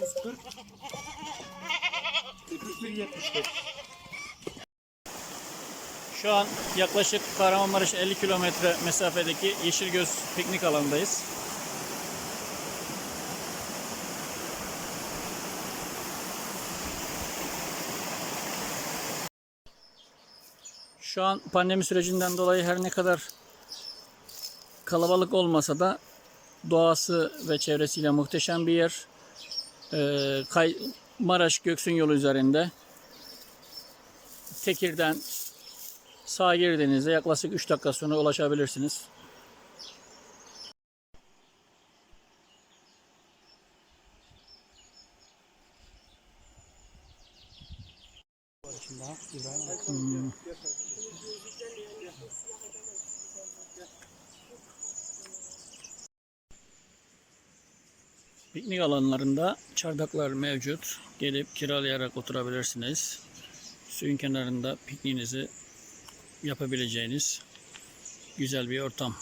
340 4175 Şu an yaklaşık Kahramanmaraş 50 kilometre mesafedeki Yeşilgöz piknik alanındayız. Şu an pandemi sürecinden dolayı her ne kadar kalabalık olmasa da doğası ve çevresiyle muhteşem bir yer. Ee, Maraş Göksun yolu üzerinde Tekir'den sağa girdiğinizde yaklaşık 3 dakika sonra ulaşabilirsiniz. Hmm. Piknik alanlarında çardaklar mevcut. Gelip kiralayarak oturabilirsiniz. Suyun kenarında pikniğinizi yapabileceğiniz güzel bir ortam.